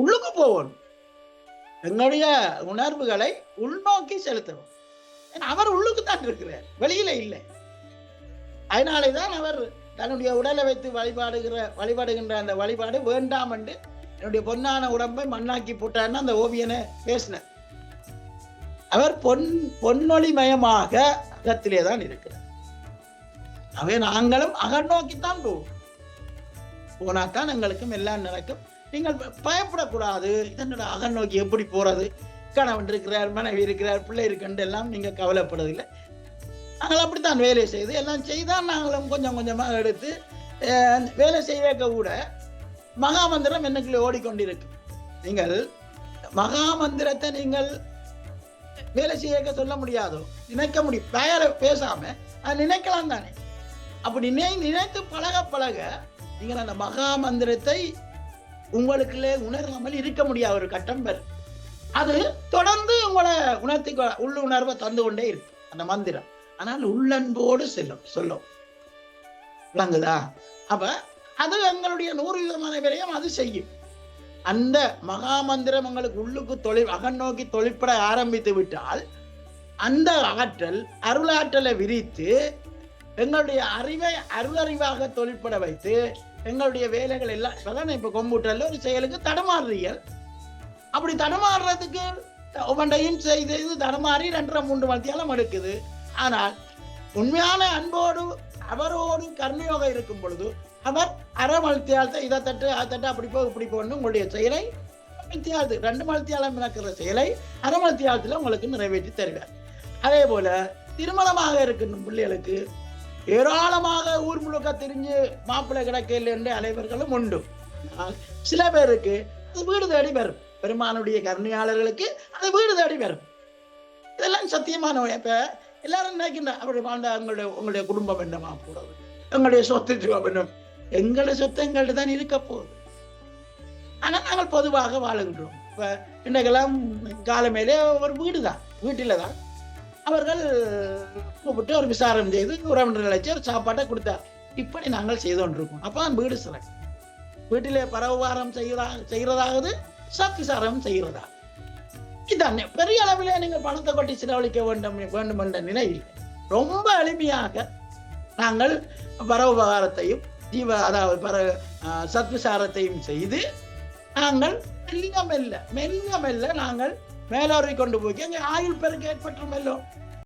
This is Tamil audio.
உள்ளுக்கு போகணும். எங்களுடைய உணர்வுகளை உள்நோக்கி செலுத்தணும். ஏன்னா அவர் உள்ளுக்கு தான் இருக்கிறார். வெளியில இல்லை. அதனாலே தான் அவர் தன்னுடைய உடலை வைத்து வழிபாடுகிற வழிபாடுகின்ற அந்த வழிபாடு வேண்டாம் என்று என்னுடைய பொன்னான உடம்பை மண்ணாக்கி போட்டார்னு அந்த ஓவியனை பேசினார். அவர் பொன் பொன்னொழிமயமாக அகத்திலே தான் இருக்கிறார். அவை நாங்களும் அகநோக்கித்தான் போவோம். போனாத்தான் எங்களுக்கும் எல்லாம் நடக்கும். நீங்கள் பயப்படக்கூடாது. இதனோட அகநோக்கி எப்படி போறது? கணவன் இருக்கிறார் மனைவி இருக்கிறார் பிள்ளை இருக்குன்னு எல்லாம் நீங்க கவலைப்படுறதில்லை நாங்கள் அப்படித்தான் வேலை செய்து எல்லாம் செய்தால் நாங்களும் கொஞ்சம் கொஞ்சமாக எடுத்து வேலை செய்யக்க கூட மகாமந்திரம் என்னக்குள்ளே ஓடிக்கொண்டிருக்கு. நீங்கள் மகாமந்திரத்தை நீங்கள் வேலை செய்யக்க சொல்ல முடியாதோ? நினைக்க முடியும் பெயரை பேசாம அது நினைக்கலாம் தானே. அப்படி நினை நினைத்து பழக பழக நீங்கள் அந்த மகாமந்திரத்தை உங்களுக்குள்ளே உணராமல் இருக்க முடியாத ஒரு கட்டம் பெறும் அது தொடர்ந்து உங்களை உணர்த்தி கொ- உள்ளுணர்வை தந்து கொண்டே இருக்கு அந்த மந்திரம். ஆனால் உள்ளன்போடு செல்லும் சொல்லும். விளங்குதா? அப்ப அது எங்களுடைய நூறு விதமான விரையும் அது செய்யும். அந்த மகா மந்திரம் உங்களுக்கு உள்ளுக்கு தொழில் அகநோக்கி தொழிற்பட ஆரம்பித்து விட்டால் அந்த ஆற்றல் அருளாற்றலை விரித்து எங்களுடைய அறிவை அருளறிவாக தொழிற்பட வைத்து எங்களுடைய வேலைகள் எல்லாம் இப்பதான் இப்ப கம்ப்யூட்டர்ல ஒரு செயலுக்கு தடமாறுறீர்கள். அப்படி தடமாறுறதுக்கு ஒவ்வொன்றையும் செய்து இது தடமாறி ரெண்டரை மூன்று மத்தியாலம் எடுக்குது. ஆனால் உண்மையான அன்போடு அவரோடு கர்மயோகம் இருக்கும் பொழுது அவர் அரை மலத்தியாலத்தை இதை தட்டு அதை தட்டு அப்படி போ இப்படி போகணும் உங்களுடைய செயலை மலத்தியாலத்து ரெண்டு மலத்தியாலம் நடக்கிற செயலை அரை மலத்தியாலத்தில் உங்களுக்கு நிறைவேற்றி தருவார். அதே போல திருமணமாக இருக்கின்ற பிள்ளைகளுக்கு ஏராளமாக ஊர் முழுக்க தெரிஞ்சு மாப்பிள்ளை கிடைக்கல என்று அனைவர்களும் உண்டு. ஆனால் சில பேருக்கு அது வீடு தேடி வரும். பெருமானுடைய கருணையாளர்களுக்கு அது வீடு தேடி வரும். இதெல்லாம் சத்தியமான இப்ப எல்லாரும் நினைக்கின்ற அப்படி வாழ்ந்த உங்களுடைய உங்களுடைய குடும்பம் என்னமா போறது? எங்களுடைய சொத்து ஜீவம் என்ன எங்களுடைய சொத்து எங்கள்கிட்ட தான் இருக்க போகுது. ஆனா நாங்கள் பொதுவாக வாழுகின்றோம். இப்ப இன்றைக்கெல்லாம் காலமேலே ஒரு வீடு தான் வீட்டில தான் அவர்கள் கூப்பிட்டு ஒரு விசாரணை செய்து உறவினர்கள் அழைச்சு ஒரு சாப்பாட்டை கொடுத்தார். இப்படி நாங்கள் செய்து கொண்டிருக்கோம். அப்போ வீடு சிறகு வீட்டிலே பரவாரம் செய்கிறா செய்கிறதாவது சத் விசாரம் செய்கிறதா? இதான். பெரிய அளவிலே நீங்கள் பணத்தை கொட்டி செலவழிக்க வேண்டும் வேண்டும் என்ற நிலையில் ரொம்ப எளிமையாக நாங்கள் பரவுபகாரத்தையும் ஜீவ அதாவது பர சத்விசாரத்தையும் செய்து நாங்கள் மெல்ல மெல்ல மெல்ல மெல்ல நாங்கள் மேலோரை கொண்டு போய். எங்க ஆயுள் பெருக்க ஏற்பட்டு